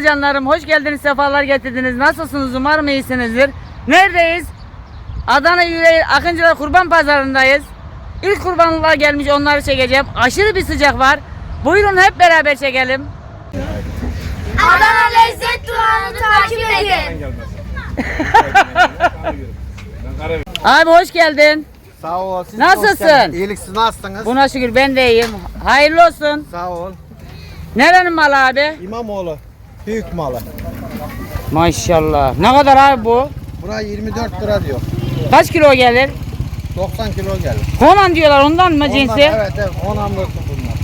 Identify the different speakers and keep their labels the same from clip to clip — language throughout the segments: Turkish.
Speaker 1: Merhaba canlarım, hoş geldiniz, sefalar getirdiniz. Nasılsınız? Umarım iyisinizdir. Neredeyiz? Adana Yüreği Akıncılar Kurban Pazarı'ndayız. İlk kurbanlığa gelmiş onları çekeceğim. Aşırı bir sıcak var. Buyurun hep beraber çekelim.
Speaker 2: Adana Lezzet Durağı'nı takip edin.
Speaker 1: Abi hoş geldin.
Speaker 3: Sağ ol. Siz
Speaker 1: Nasılsın?
Speaker 3: İyilik siz nasılsınız?
Speaker 1: Buna şükür ben de iyiyim. Hayırlı olsun.
Speaker 3: Sağ ol.
Speaker 1: Nerenin malı abi?
Speaker 3: İmamoğlu. Büyük malı.
Speaker 1: Maşallah. Ne kadar abi bu?
Speaker 3: Bura 24 lira diyor.
Speaker 1: Kaç kilo gelir?
Speaker 3: 90 kilo gelir.
Speaker 1: Honan diyorlar ondan mı cinsi?
Speaker 3: evet evet. 10 amlıklı bunlar.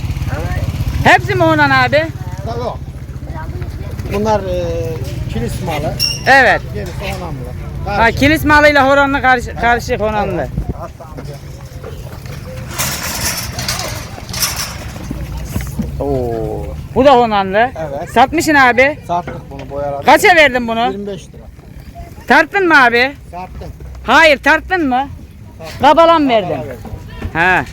Speaker 1: Hepsi mi Honan abi?
Speaker 3: Tabii o. Bunlar e, kilis malı.
Speaker 1: Evet.
Speaker 3: Gerisi 10 amlık.
Speaker 1: Ha, kilis malıyla horanlı karşı, karışık honanlı. Oo. Bu da honanlı.
Speaker 3: Evet.
Speaker 1: Satmışsın abi.
Speaker 3: Sattık bunu boyaradık.
Speaker 1: Kaça verdin bunu?
Speaker 3: 25 lira.
Speaker 1: Tarttın mı abi?
Speaker 3: Sattım.
Speaker 1: Hayır tarttın mı? Kabalan verdin.
Speaker 3: Verdim.
Speaker 1: Ha.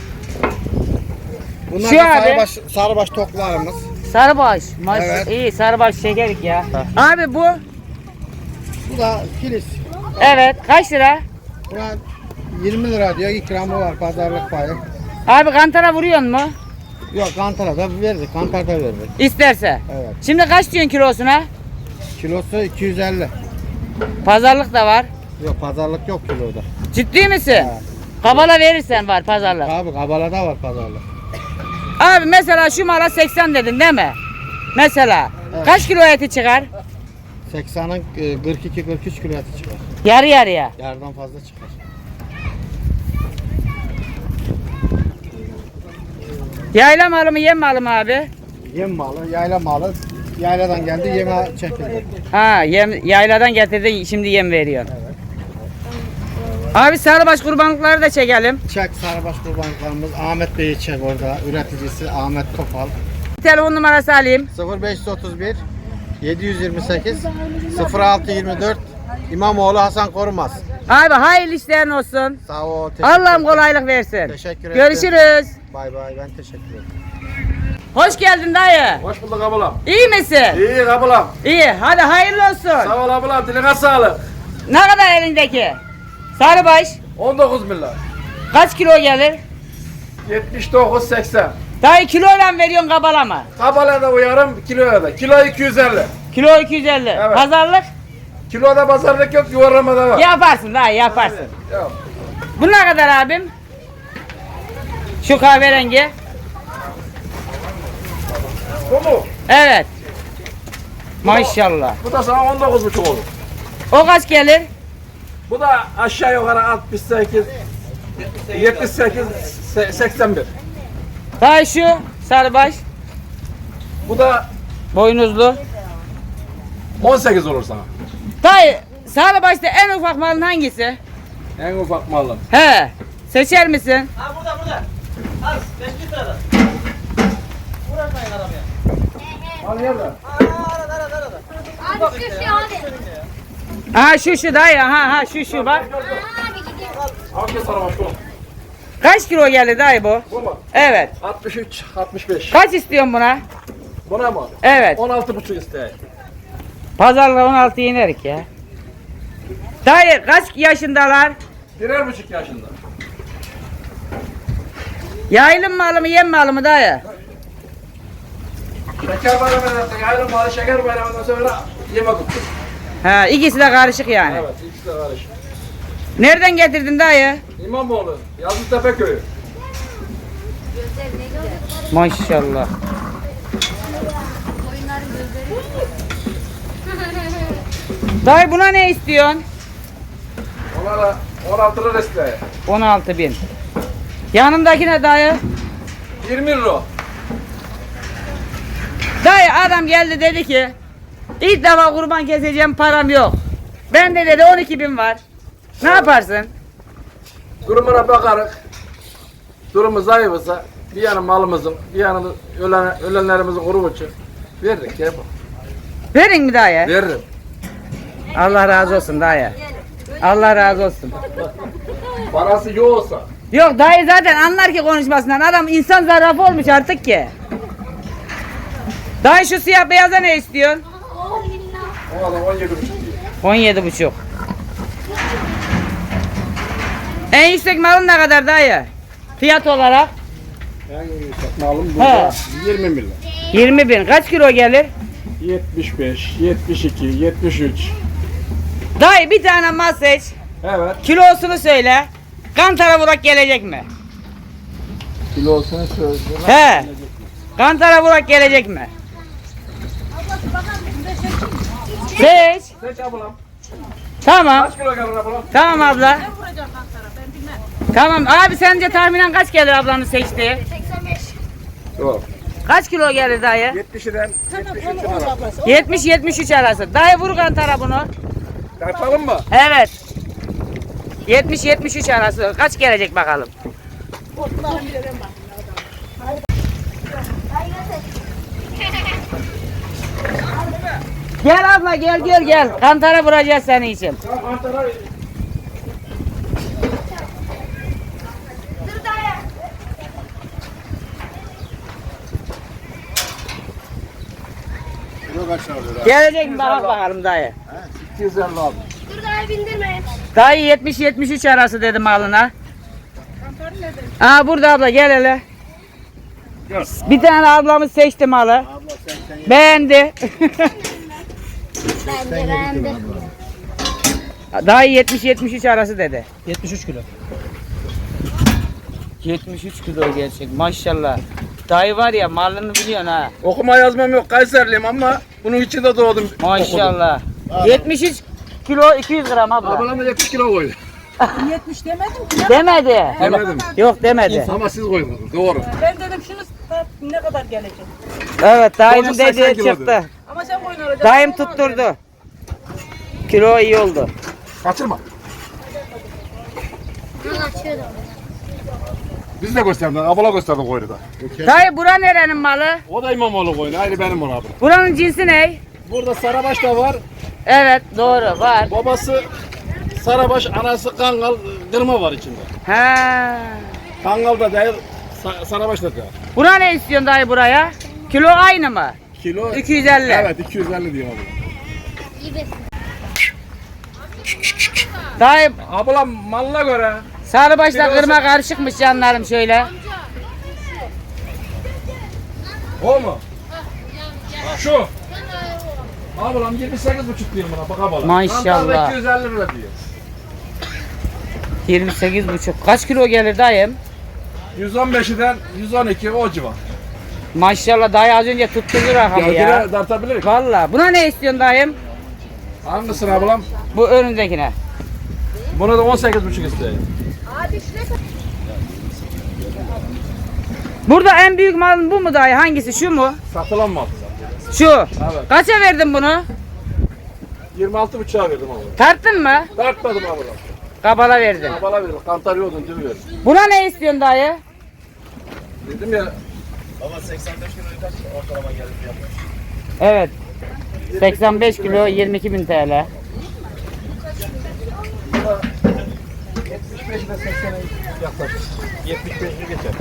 Speaker 3: Bunlar
Speaker 1: Şu
Speaker 3: da
Speaker 1: abi.
Speaker 3: sarıbaş, sarıbaş toklarımız.
Speaker 1: Sarıbaş. Maş
Speaker 3: Evet.
Speaker 1: iyi sarıbaş şekerik ya. Abi bu?
Speaker 3: Bu da kilis.
Speaker 1: Evet. Kaç lira?
Speaker 3: Buna 20 lira diyor. ikramı var pazarlık payı.
Speaker 1: Abi kantara vuruyorsun mu?
Speaker 3: Yok kantara da verdik. Kantar da verdik.
Speaker 1: İsterse.
Speaker 3: Evet.
Speaker 1: Şimdi kaç diyorsun kilosuna?
Speaker 3: Kilosu 250.
Speaker 1: Pazarlık da var.
Speaker 3: Yok pazarlık yok kiloda.
Speaker 1: Ciddi misin? Kabala verirsen var pazarlık.
Speaker 3: Abi kabalada var pazarlık.
Speaker 1: Abi mesela şu mala 80 dedin değil mi? Mesela.
Speaker 3: Evet.
Speaker 1: Kaç kilo eti çıkar?
Speaker 3: 80'in e, 42-43 kilo eti çıkar.
Speaker 1: Yarı yarıya.
Speaker 3: Yardan fazla çıkar.
Speaker 1: Yayla malı mı yem malı mı abi?
Speaker 3: Yem malı, yayla malı. Yayladan geldi yeme çekildi.
Speaker 1: Ha yem, yayladan getirdin şimdi yem veriyorsun. Abi sarıbaş kurbanlıkları da çekelim.
Speaker 3: Çek Sarıbaş kurbanlıklarımız Ahmet Bey'i çek orada. Üreticisi Ahmet Topal.
Speaker 1: Telefon numarası alayım.
Speaker 3: 0531 728 0624 İmamoğlu Hasan Korumaz.
Speaker 1: Abi hayırlı işlerin olsun.
Speaker 3: Sağ ol.
Speaker 1: Allah'ım kolaylık versin.
Speaker 3: Teşekkür ederim.
Speaker 1: Görüşürüz.
Speaker 3: Bay bay ben teşekkür ederim.
Speaker 1: Hoş geldin dayı.
Speaker 4: Hoş bulduk ablam.
Speaker 1: İyi misin?
Speaker 4: İyi ablam.
Speaker 1: İyi. Hadi hayırlı olsun.
Speaker 4: Sağ ol ablam. Diline sağlık.
Speaker 1: Ne kadar elindeki? Sarıbaş.
Speaker 4: 19 milyar.
Speaker 1: Kaç kilo gelir?
Speaker 4: 79 80.
Speaker 1: Dayı kiloyla veriyorsun kabalama.
Speaker 4: Kabala da uyarım kiloya da. Kilo 250.
Speaker 1: Kilo 250.
Speaker 4: Evet.
Speaker 1: Pazarlık
Speaker 4: Kiloda pazarlık yok yuvarlamada var.
Speaker 1: yaparsın dayı yaparsın.
Speaker 4: Yok.
Speaker 1: Bu ne kadar abim? Şu kahverengi.
Speaker 4: Bu mu?
Speaker 1: Evet. Maşallah.
Speaker 4: Bu da sana 19 buçuk olur.
Speaker 1: O kaç gelir?
Speaker 4: Bu da aşağı yukarı 68 78 se- 81.
Speaker 1: Dayı şu sarıbaş.
Speaker 4: Bu da
Speaker 1: Boynuzlu.
Speaker 4: 18 olur sana.
Speaker 1: Dayı sarıbaşta en ufak malın hangisi?
Speaker 4: En ufak malım.
Speaker 1: He. Seçer misin?
Speaker 4: Al nerede?
Speaker 2: Abi şu şu abi.
Speaker 1: Ha şu şu dayı. Ha ha şu şu bak.
Speaker 2: Abi gidiyor.
Speaker 4: Sana bak bu.
Speaker 1: Kaç kilo gelir dayı bu?
Speaker 4: Bu mu?
Speaker 1: Evet.
Speaker 4: 63 65.
Speaker 1: Kaç istiyorsun buna?
Speaker 4: Buna mı?
Speaker 1: Evet.
Speaker 4: 16 buçuk isteyeyim.
Speaker 1: Pazarla 16 inerik ya. Dayı kaç yaşındalar?
Speaker 4: Birer buçuk yaşında.
Speaker 1: Yaylım malı mı yem malı mı dayı?
Speaker 4: Şeker bayramından sonra ayrı malı şeker bayramından sonra yemek tuttuk.
Speaker 1: Ha ikisi de karışık yani.
Speaker 4: Evet ikisi de karışık.
Speaker 1: Nereden getirdin dayı?
Speaker 4: İmamoğlu, Yazıtepe köyü.
Speaker 1: Maşallah. Dayı buna ne istiyorsun?
Speaker 4: Ona da 16 lira isteyeyim.
Speaker 1: 16 bin. Yanındaki ne dayı?
Speaker 4: 20 lira.
Speaker 1: Dayı adam geldi dedi ki ilk defa kurban keseceğim param yok. Ben de dedi 12 bin var. Ne yaparsın?
Speaker 4: Durumuna bakarız. Durumu zayıfsa bir yanı malımızın, bir yanı ölen, ölenlerimizin grubu için verdik ya.
Speaker 1: Verin mi dayı?
Speaker 4: Veririm.
Speaker 1: Allah razı olsun dayı. Allah razı olsun.
Speaker 4: Parası yoksa
Speaker 1: Yok dayı zaten anlar ki konuşmasından. Adam insan zarafı olmuş artık ki. Dayı şu siyah beyaza ne istiyorsun?
Speaker 4: O adam 17 buçuk diyor.
Speaker 1: 17 buçuk. En yüksek malın ne kadar dayı? Fiyat olarak
Speaker 4: En yüksek malım burada 20 milyon.
Speaker 1: 20 bin. Kaç kilo gelir?
Speaker 4: 75, 72, 73.
Speaker 1: Dayı bir tane mal seç.
Speaker 4: Evet.
Speaker 1: Kilosunu söyle. Kantara vurak gelecek mi?
Speaker 4: Kilosunu söylüyorum.
Speaker 1: He. Kantara vurak gelecek mi? Seç.
Speaker 4: Seç ablam.
Speaker 1: Tamam.
Speaker 4: Kaç kilo gelir ablam?
Speaker 1: Tamam abla. Tamam abi sence tahminen kaç gelir ablanın seçtiği?
Speaker 2: 85.
Speaker 4: Yok.
Speaker 1: Kaç kilo gelir dayı?
Speaker 4: 70'den 73'ün
Speaker 1: 70-73 arası. Dayı vur kantara bunu.
Speaker 4: Tartalım mı?
Speaker 1: Evet. 70-73 arası. Kaç gelecek bakalım. Gel abla gel gel gel. Kantara vuracağız senin için. Gelecek mi bak bakalım dayı.
Speaker 4: 250 abi.
Speaker 2: Dayı bindirmeyin.
Speaker 1: Dayı 70-73 arası dedim malına. Aa burada abla gel hele. Bir tane ablamız seçti malı.
Speaker 3: Abla sen sen
Speaker 1: Beğendi.
Speaker 2: Ben de ben de.
Speaker 1: Dayı 70-73 arası dedi.
Speaker 5: 73 kilo.
Speaker 1: 73 kilo gerçek maşallah. Dayı var ya malını biliyorsun ha.
Speaker 4: Okuma yazmam yok Kayserliyim ama bunun içinde doğdum.
Speaker 1: Maşallah. 73 kilo 200 gram abla.
Speaker 4: Ablam da 70 kilo koydu.
Speaker 5: 70 demedim ki.
Speaker 1: Demedi.
Speaker 4: Demedim.
Speaker 1: Yok demedi.
Speaker 4: Ama siz koydunuz. Doğru.
Speaker 5: Ben dedim şunu ne kadar gelecek.
Speaker 1: Evet dayının
Speaker 4: Koca 80
Speaker 1: dediği
Speaker 4: kilodu.
Speaker 1: çıktı.
Speaker 5: Ama sen boyun alacaksın.
Speaker 1: Dayım tutturdu. Kilo iyi oldu.
Speaker 4: Kaçırma. Biz de gösterdik. Abla gösterdik koydu da.
Speaker 1: Dayı bura nerenin malı?
Speaker 4: O da İmamoğlu koyunu. Aynı benim ona abi.
Speaker 1: Buranın cinsi ne?
Speaker 4: Burada Sarabaş da var.
Speaker 1: Evet doğru var.
Speaker 4: Babası Sarabaş, anası Kangal, kırma var içinde.
Speaker 1: He.
Speaker 4: Kangal da değil, Sa- Sarabaş da değil.
Speaker 1: Bura ne istiyorsun dayı buraya? Kilo aynı mı?
Speaker 4: Kilo
Speaker 1: 250.
Speaker 4: Evet 250 diyor abi.
Speaker 2: İyi besin.
Speaker 1: Dayı
Speaker 4: Ablam malla göre
Speaker 1: sarı başla
Speaker 4: Kilosu-
Speaker 1: kırma karışıkmış canlarım şöyle.
Speaker 4: o mu? Şu. Ablam 28 buçuk diyor buna bak ablam.
Speaker 1: Maşallah.
Speaker 4: Kantarda 250 lira diyor.
Speaker 1: 28 buçuk. Kaç kilo gelir dayım?
Speaker 4: 115'den 112 o civar.
Speaker 1: Maşallah dayı az önce tutturdu rakamı
Speaker 4: Ya,
Speaker 1: ya.
Speaker 4: dartabilir.
Speaker 1: Valla. Buna ne istiyorsun dayım?
Speaker 4: Hangisini ablam?
Speaker 1: Bu önündekine.
Speaker 4: Bunu da 18 buçuk isteyeyim.
Speaker 1: Burada en büyük malın bu mu dayı? Hangisi? Şu mu?
Speaker 4: Satılan mı?
Speaker 1: Şu.
Speaker 4: Evet.
Speaker 1: Kaça verdin bunu?
Speaker 4: 26 buçuğa verdim ablam.
Speaker 1: Tarttın mı?
Speaker 4: Dartmadım ablam.
Speaker 1: Kabala verdin.
Speaker 4: Abala verdim. Kantar değil mi verdim?
Speaker 1: Buna ne istiyorsun dayı?
Speaker 4: Dedim ya
Speaker 1: Evet. 85 kilo 22 bin TL.
Speaker 4: 75 ile 80'e yaklaşık. 75'i geçer.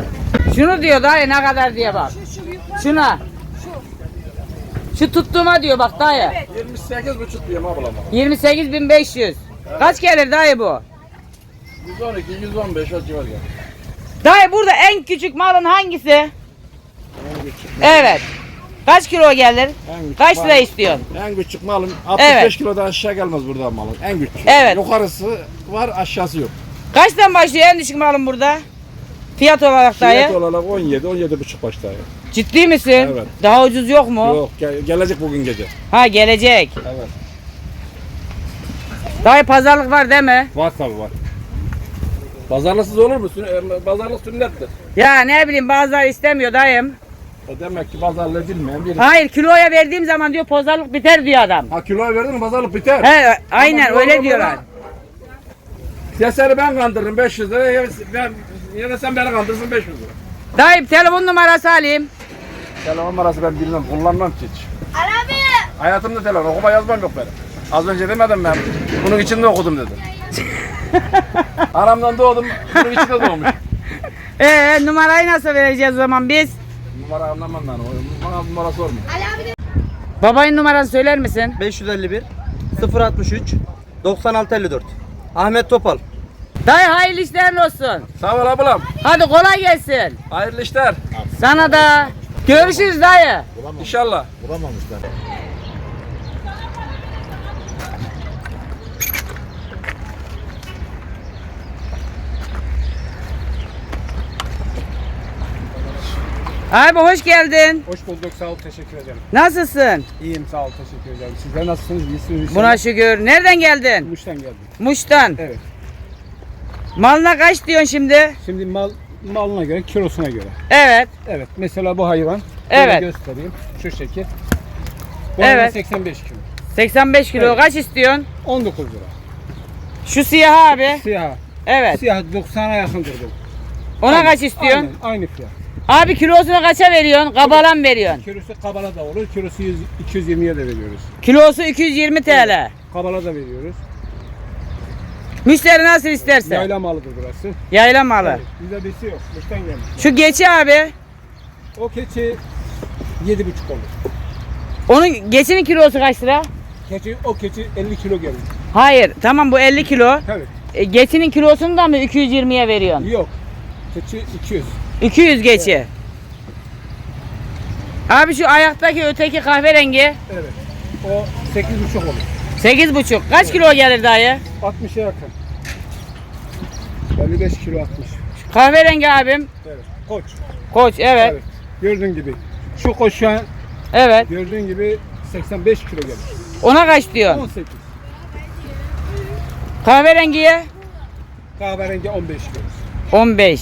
Speaker 1: Şunu diyor dayı ne kadar diye bak. Şuna. Şu tuttuğuma diyor bak dayı.
Speaker 4: 28 buçuk diyeyim ablam.
Speaker 1: 28.500. Kaç gelir dayı bu?
Speaker 4: 112, 115 o civar gelir.
Speaker 1: Dayı burada en küçük malın hangisi? Evet. Kaç kilo gelir?
Speaker 4: En küçük
Speaker 1: Kaç lira istiyorsun?
Speaker 4: En küçük malım 65
Speaker 1: Evet.
Speaker 4: kilodan aşağı gelmez buradan malın. En küçük.
Speaker 1: Evet.
Speaker 4: Yukarısı var aşağısı yok.
Speaker 1: Kaçtan başlıyor en düşük malın burada? Fiyat olarak dayı.
Speaker 4: Fiyat olarak 17, 17 buçuk başta.
Speaker 1: Ciddi misin?
Speaker 4: Evet.
Speaker 1: Daha ucuz yok mu?
Speaker 4: Yok gel- gelecek bugün gece.
Speaker 1: Ha gelecek.
Speaker 4: Evet.
Speaker 1: Dayı pazarlık var değil mi?
Speaker 4: Var tabi var. Pazarlıksız olur mu? Sün- e, Pazarlık sünnettir.
Speaker 1: Ya ne bileyim bazıları istemiyor dayım.
Speaker 4: O demek ki pazarlığı bilmeyen biri.
Speaker 1: Hayır kiloya verdiğim zaman diyor pazarlık biter diyor adam.
Speaker 4: Ha kiloya verdin mi pazarlık biter.
Speaker 1: He aynen
Speaker 4: Ama
Speaker 1: öyle diyorlar.
Speaker 4: Ya seni ben kandırırım 500 lira. Ya, ben, ya da sen beni kandırırsın 500 lira.
Speaker 1: Dayım telefon numarası alayım.
Speaker 4: Telefon numarası ben bilmem, kullanmam hiç.
Speaker 2: Ali abi.
Speaker 4: Hayatımda telefon, okuma yazmam yok benim. Az önce demedim ben, bunun içinde okudum dedim. Aramdan doğdum, bunun içinde doğmuş.
Speaker 1: Ee numarayı nasıl vereceğiz o zaman biz?
Speaker 4: Numara anlamam ben, o- bana numara sorma.
Speaker 2: Ali abi de.
Speaker 1: Babayın numarası söyler misin?
Speaker 6: 551 063 9654 Ahmet Topal.
Speaker 1: Dayı hayırlı işler olsun.
Speaker 4: Sağ ol ablam.
Speaker 1: Hadi kolay gelsin.
Speaker 4: Hayırlı işler.
Speaker 1: Sana da. Görüşürüz dayı.
Speaker 4: İnşallah.
Speaker 1: Abi hoş geldin.
Speaker 7: Hoş bulduk. Sağ ol. Teşekkür ederim.
Speaker 1: Nasılsın?
Speaker 7: İyiyim. Sağ ol. Teşekkür ederim. Sizler nasılsınız? İyisiniz.
Speaker 1: Buna şükür. Nereden geldin?
Speaker 7: Muş'tan geldim.
Speaker 1: Muş'tan.
Speaker 7: Evet.
Speaker 1: Malına kaç diyorsun şimdi?
Speaker 7: Şimdi mal malına göre, kilosuna göre.
Speaker 1: Evet.
Speaker 7: Evet. Mesela bu hayvan.
Speaker 1: Evet.
Speaker 7: Göstereyim. Şu şekil. Bu
Speaker 1: Evet.
Speaker 7: hayvan 85 kilo.
Speaker 1: 85 kilo
Speaker 7: Evet.
Speaker 1: kaç istiyorsun?
Speaker 7: 19 lira.
Speaker 1: Şu siyah abi.
Speaker 7: Siyah.
Speaker 1: Evet.
Speaker 7: Siyah 90'a yakındır bu.
Speaker 1: Ona
Speaker 7: Aynı-
Speaker 1: kaç istiyorsun?
Speaker 7: Aynen, aynı fiyat.
Speaker 1: Abi kilosunu kaça veriyorsun? Kabalan veriyorsun.
Speaker 7: Kilosu kabala da olur. Kilosu 100, 220'ye de veriyoruz.
Speaker 1: Kilosu 220 TL.
Speaker 7: Kabala da veriyoruz.
Speaker 1: Müşteri nasıl isterse.
Speaker 7: Yayla malıdır burası.
Speaker 1: Yayla malı.
Speaker 7: Evet. Bizde birisi yok. Muş'tan gelmiş.
Speaker 1: Şu geçi abi.
Speaker 7: O keçi 7,5 olur.
Speaker 1: Onun geçinin kilosu kaç lira?
Speaker 7: Keçi, o keçi 50 kilo gelir.
Speaker 1: Hayır. Tamam bu 50 kilo.
Speaker 7: Evet.
Speaker 1: E, geçinin kilosunu da mı 220'ye veriyorsun?
Speaker 7: Yok. Keçi 200.
Speaker 1: 200 geçi. Abi şu ayaktaki öteki kahverengi
Speaker 7: Evet. O 8,5 olur.
Speaker 1: 8,5. Kaç kilo gelir dayı?
Speaker 7: 60'a yakın. 55 kilo 60.
Speaker 1: Kahverengi abim.
Speaker 7: Evet. Koç.
Speaker 1: Koç evet.
Speaker 7: Evet. Gördüğün gibi. Şu koç şu an
Speaker 1: Evet.
Speaker 7: gördüğün gibi 85 kilo gelir.
Speaker 1: Ona kaç diyor?
Speaker 7: 18.
Speaker 1: Kahverengiye
Speaker 7: Kahverengi 15 kilo.
Speaker 1: 15.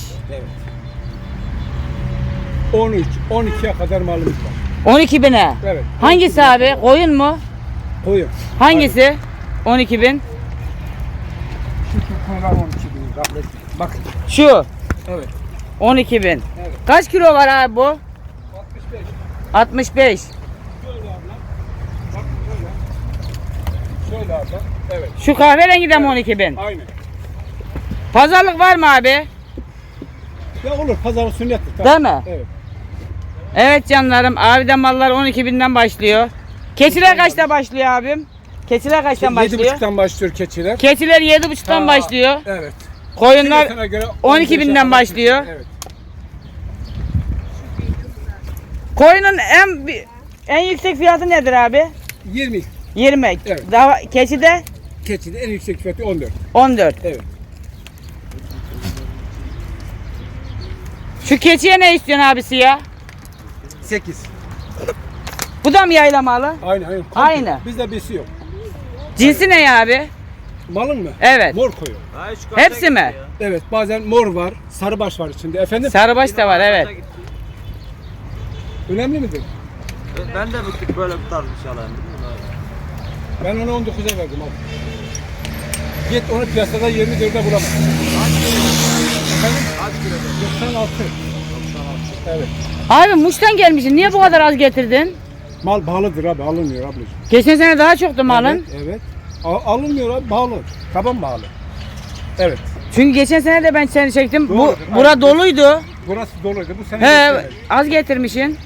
Speaker 7: 13, 12'ye kadar malımız var.
Speaker 1: 12 bine.
Speaker 7: Evet.
Speaker 1: Hangisi abi? Koyun mu?
Speaker 7: Koyun.
Speaker 1: Hangisi? 12 bin.
Speaker 7: Şu koyunlar 12 bin. Bak.
Speaker 1: Şu.
Speaker 7: Evet.
Speaker 1: 12 bin.
Speaker 7: Evet.
Speaker 1: Kaç kilo var abi bu?
Speaker 7: 65.
Speaker 1: 65.
Speaker 7: Şöyle abla. Bak şöyle. Şöyle abla. Evet.
Speaker 1: Şu kahverengi de mi 12 bin?
Speaker 7: Aynen.
Speaker 1: Pazarlık var mı abi?
Speaker 7: Ya olur. Pazarı sünnettir. tabii.
Speaker 1: Değil mi?
Speaker 7: Evet.
Speaker 1: Evet canlarım. Abiden mallar 12 binden başlıyor. Keçiler kaçta başlıyor abim? Keçiler kaçtan başlıyor?
Speaker 7: 7,5'tan başlıyor keçiler.
Speaker 1: Keçiler 7.5'tan
Speaker 7: Ha,
Speaker 1: başlıyor.
Speaker 7: Evet.
Speaker 1: Koyunlar
Speaker 7: Kilosuna göre
Speaker 1: 12
Speaker 7: 15'e
Speaker 1: binden başlıyor.
Speaker 7: Evet.
Speaker 1: koyunun en bi- en yüksek fiyatı nedir abi?
Speaker 7: 20.
Speaker 1: 20.
Speaker 7: Evet.
Speaker 1: Daha keçide
Speaker 7: Keçide en yüksek fiyatı 14.
Speaker 1: 14.
Speaker 7: Evet.
Speaker 1: Şu keçiye ne istiyorsun abisi ya?
Speaker 7: 8.
Speaker 1: Bu da mı yaylamalı?
Speaker 7: Aynı aynı. Komple.
Speaker 1: Aynı.
Speaker 7: Bizde birisi yok.
Speaker 1: Cinsi ne ya abi?
Speaker 7: Malın mı?
Speaker 1: Evet.
Speaker 7: Mor koyu.
Speaker 1: Hepsi mi?
Speaker 7: Evet bazen mor var, sarıbaş var içinde. Efendim?
Speaker 1: Sarıbaş da var evet.
Speaker 7: Önemli midir?
Speaker 6: Ben de bir tık böyle bir tarz bir şey alayım.
Speaker 7: Ben onu 19'a verdim abi. Git onu piyasada 24'e bulamazsın. Efendim? 96. 96. Evet.
Speaker 1: Abi Muş'tan gelmişsin. Niye bu kadar az getirdin?
Speaker 7: Mal pahalıdır abi, alınmıyor ablacığım.
Speaker 1: Geçen sene daha çoktu malın.
Speaker 7: Evet, evet. Al- alınmıyor abi, pahalı. Taban pahalı. Evet.
Speaker 1: Çünkü geçen sene de ben seni çektim. Bu
Speaker 7: Doğrudur,
Speaker 1: bura
Speaker 7: aynen.
Speaker 1: doluydu.
Speaker 7: Burası doluydu. Bu sene
Speaker 1: He, az getirmişsin.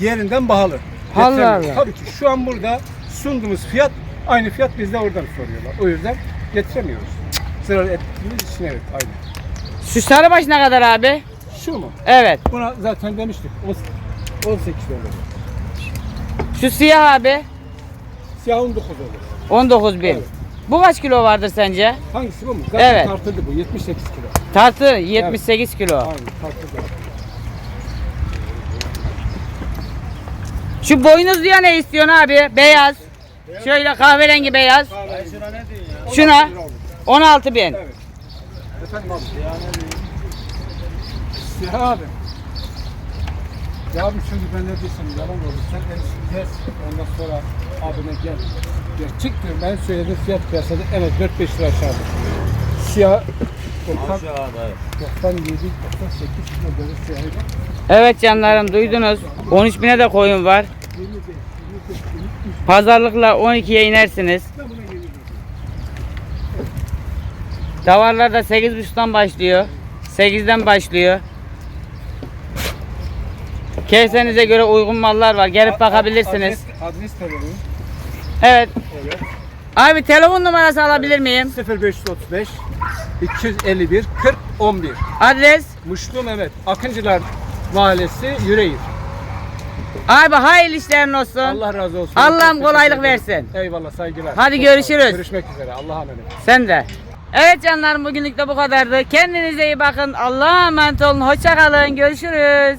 Speaker 7: Diğerinden pahalı.
Speaker 1: Allah
Speaker 7: Getiremiyor.
Speaker 1: Allah.
Speaker 7: Tabii ki şu an burada sunduğumuz fiyat aynı fiyat bizde oradan soruyorlar. O yüzden getiremiyoruz. Sıra ettiğimiz için evet aynı.
Speaker 1: Şu sarıbaş ne kadar abi?
Speaker 7: Şu mu?
Speaker 1: Evet.
Speaker 7: Buna zaten demiştik. on- 18 olur.
Speaker 1: Şu siyah abi
Speaker 7: Siyah 19 olur.
Speaker 1: 19 bin.
Speaker 7: Evet.
Speaker 1: Bu kaç kilo vardır sence?
Speaker 7: Hangisi bu mu? Zaten
Speaker 1: Evet.
Speaker 7: tartıldı bu. 78 kilo.
Speaker 1: Tartı 78 kilo.
Speaker 7: Aynen tartıldı.
Speaker 1: Şu boynuz diye ne istiyorsun abi? Beyaz. Şöyle kahverengi beyaz. Şuna 16 bin.
Speaker 7: Efendim abi. Siyah abi. Ya abi şimdi ben ne diyorsam yalan oldu. Sen en kes ondan sonra abine gel. Gerçek diyorum ben söyledim fiyat piyasada evet 4-5 lira aşağıda. Siyah 90, 97, 98 kilo böyle siyahı.
Speaker 1: Evet canlarım duydunuz. 13 bine de koyun var.
Speaker 7: 25, 25, 23.
Speaker 1: Pazarlıkla 12'ye inersiniz. Davarlar da 8.5'tan başlıyor. 8'den başlıyor. Keyfinize göre uygun mallar var. Gelip bakabilirsiniz.
Speaker 7: Adres, adres vereyim.
Speaker 1: Evet.
Speaker 7: Evet.
Speaker 1: Abi telefon numarası alabilir miyim?
Speaker 7: 0535 251 40 11.
Speaker 1: Adres.
Speaker 7: Muşlu Mehmet. Akıncılar Mahallesi Yüreğir.
Speaker 1: Abi hayırlı işlerin olsun.
Speaker 7: Allah razı olsun.
Speaker 1: Allah'ım
Speaker 7: Çok
Speaker 1: kolaylık
Speaker 7: teşekkür ederim.
Speaker 1: versin.
Speaker 7: Eyvallah saygılar.
Speaker 1: Hadi görüşürüz.
Speaker 7: Görüşmek üzere. Allah'a emanet.
Speaker 1: Sen de. Evet canlarım bugünlük de bu kadardı. Kendinize iyi bakın. Allah'a emanet olun. Hoşça kalın. Görüşürüz.